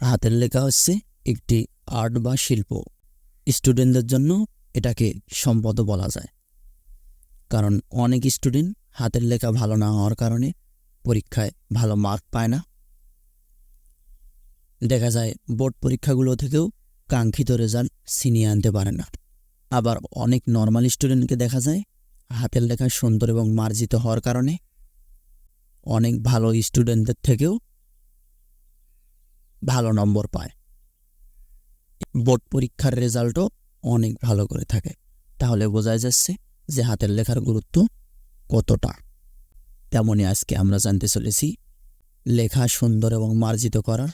হাতের লেখা হচ্ছে একটি আর্ট বা শিল্প। স্টুডেন্টদের জন্য এটাকে সম্পদও বলা যায়। কারণ অনেক স্টুডেন্ট হাতের লেখা ভালো না হওয়ার কারণে পরীক্ষায় ভালো মার্ক পায় না। দেখা যায় বোর্ড পরীক্ষাগুলো থেকেও কাঙ্ক্ষিত রেজাল্ট ছিনিয়ে আনতে পারে না। আবার অনেক নর্মাল স্টুডেন্টকে দেখা যায় হাতের লেখা সুন্দর এবং মার্জিত হওয়ার কারণে অনেক ভালো স্টুডেন্টদের থেকেও ভালো নম্বর পায়। বোর্ড পরীক্ষার রেজাল্টও অনেক ভালো করে থাকে। তাহলে বোঝা যাচ্ছে যে হাতের লেখার গুরুত্ব কতটা। তেমনই আজকে আমরা জানতে চলেছি, লেখা সুন্দর এবং মার্জিত করার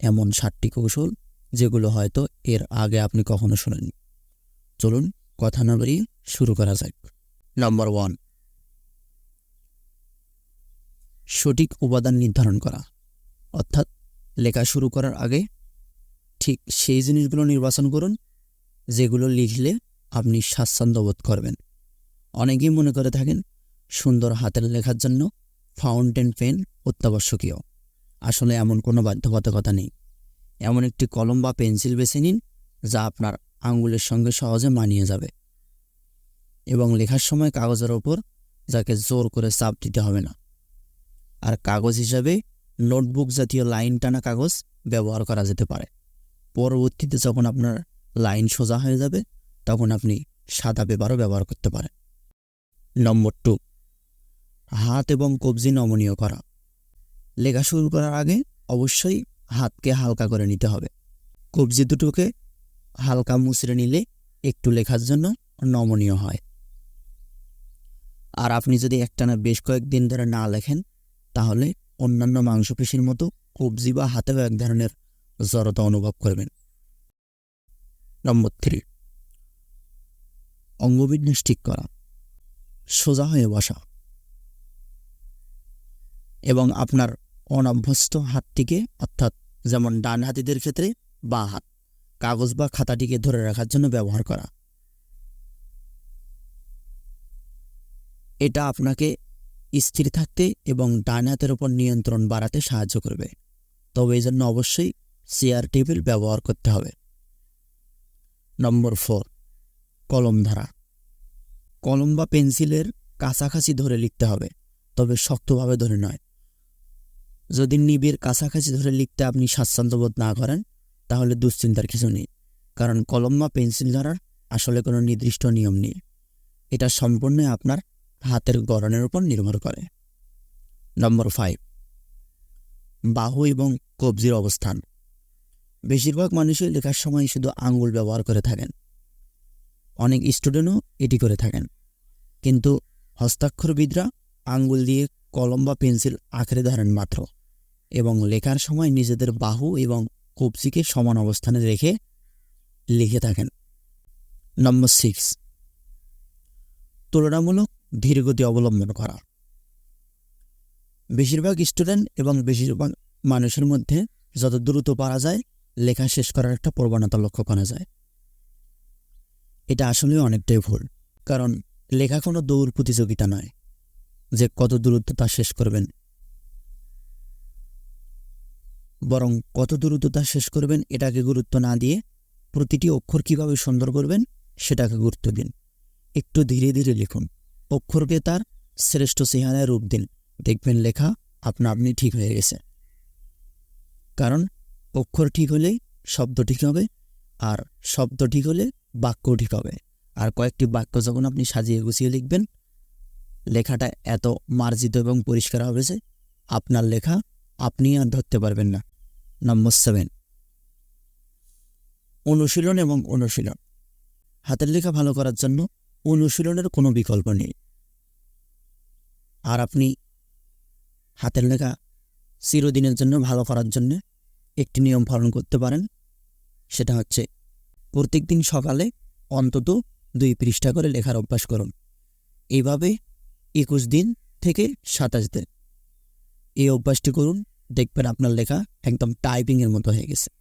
এমন সাতটি কৌশল যেগুলো হয়তো এর আগে আপনি কখনো শুনেননি। চলুন কথা না বাড়িয়ে শুরু করা যাক। নম্বর ওয়ান, সঠিক উপাদান নির্ধারণ করা। অর্থাৎ লেখা শুরু করার আগে ঠিক সেই জিনিসগুলো নির্বাচন করুন, যেগুলো লিখলে আপনি স্বাচ্ছন্দ্য বোধ করবেন। অনেকেই মনে করে থাকেন সুন্দর হাতের লেখার জন্য ফাউন্টেন পেন অত্যাবশ্যকীয়। আসলে এমন কোনো বাধ্যবাধকতা নেই। এমন একটি কলম বা পেন্সিল বেছে নিন, যা আপনার আঙ্গুলের সঙ্গে সহজে মানিয়ে যাবে। এবং লেখার সময় কাগজের ওপর যাকে জোর করে চাপ দিতে হবে না। আর কাগজ হিসাবে নোটবুক জাতীয় লাইন টানা কাগজ ব্যবহার করা যেতে পারে। পরবর্তীতে যখন আপনার লাইন সোজা হয়ে যাবে, তখন আপনি সাদা পেপারও ব্যবহার করতে পারেন। নম্বর টু, হাত এবং কবজি নমনীয় করা। লেখা শুরু করার আগে অবশ্যই হাতকে হালকা করে নিতে হবে। কবজি দুটোকে হালকা মুচড়ে নিলে একটু লেখার জন্য নমনীয় হয়। আর আপনি যদি একটানা বেশ কয়েকদিন ধরে না লেখেন, তাহলে অন্যান্য মাংসপেশির মতো কবজি বা হাতেও এক ধরনের জড়তা অনুভব করবেন। নম্বর থ্রি অঙ্গবিন্যাস ঠিক করা, সোজা হয়ে বসা এবং আপনার অনভ্যস্ত হাতটিকে, অর্থাৎ যেমন ডান হাতিদের ক্ষেত্রে, বা হাত, কাগজ বা খাতাটিকে ধরে রাখার জন্য ব্যবহার করা। এটা আপনাকে স্থির থাকতে এবং ডান হাতের উপর নিয়ন্ত্রণ বাড়াতে সাহায্য করবে। তবে এই জন্য অবশ্যই চেয়ার টেবিল ব্যবহার করতে হবে। নম্বর ফোর কলম ধারা। কলম বা পেন্সিলের কাছাকাছি ধরে লিখতে হবে, তবে শক্তভাবে ধরে নয়। যদি নিবিড় কাছাকাছি ধরে লিখতে আপনি স্বাচ্ছন্দ্যবোধ না করেন, তাহলে দুশ্চিন্তার কিছু নেই, কারণ কলম বা পেন্সিল ধরার আসলে কোনো নির্দিষ্ট নিয়ম নেই। এটা সম্পূর্ণই আপনার হাতের গড়নের উপর নির্ভর করে। নম্বর ফাইভ বাহু এবং কবজির অবস্থান। বেশিরভাগ মানুষই লেখার সময় শুধু আঙ্গুল ব্যবহার করে থাকেন। অনেক স্টুডেন্টও এটি করে থাকেন। কিন্তু হস্তাক্ষরবিদরা আঙ্গুল দিয়ে কলম বা পেন্সিল আঁকড়ে ধরেন মাত্র এবং লেখার সময় নিজেদের বাহু এবং কবজিকে সমান অবস্থানে রেখে লিখে থাকেন। নম্বর সিক্স তুলনামূলক ধীরগতি অবলম্বন করা। বেশিরভাগ স্টুডেন্ট এবং বেশিরভাগ মানুষের মধ্যে যত দ্রুত পারা যায়, লেখা শেষ করার একটা প্রবণতা লক্ষ্য করা যায়। এটা আসলে অনেকটাই ভুল, কারণ লেখা কোনো দৌড় প্রতিযোগিতা নয় যে কত দ্রুত তা শেষ করবেন। বরং কত দ্রুত তা শেষ করবেন এটাকে গুরুত্ব না দিয়ে প্রতিটি অক্ষর কীভাবে সুন্দর করবেন সেটাকে গুরুত্ব দিন। একটু ধীরে ধীরে লিখুন। অক্ষরকে তার শ্রেষ্ঠ চেহারায় রূপ দিন। দেখবেন লেখা আপনা আপনি ঠিক হয়ে গেছে। কারণ অক্ষর ঠিক হলেই শব্দ ঠিক হবে, আর শব্দ ঠিক হলে বাক্য ঠিক হবে। আর কয়েকটি বাক্য যখন আপনি সাজিয়ে গুছিয়ে লিখবেন, লেখাটা এত মার্জিত এবং পরিষ্কার হবে যে আপনার লেখা আপনি আর ধরতে পারবেন না। নম্বর সেভেন অনুশীলন এবং অনুশীলন। হাতের লেখা ভালো করার জন্য অনুশীলনের কোনো বিকল্প নেই। আর আপনি হাতের লেখা চিরদিনের জন্য ভালো করার জন্য একটি নিয়ম পালন করতে পারেন। সেটা হচ্ছে প্রত্যেক দিন সকালে অন্তত দুই পৃষ্ঠা করে লেখার অভ্যাস করুন। এইভাবে একুশ দিন থেকে সাতাশ দিন। এই অভ্যাসটি করুন, দেখবেন আপনার লেখা একদম টাইপিংয়ের মতো হয়ে গেছে।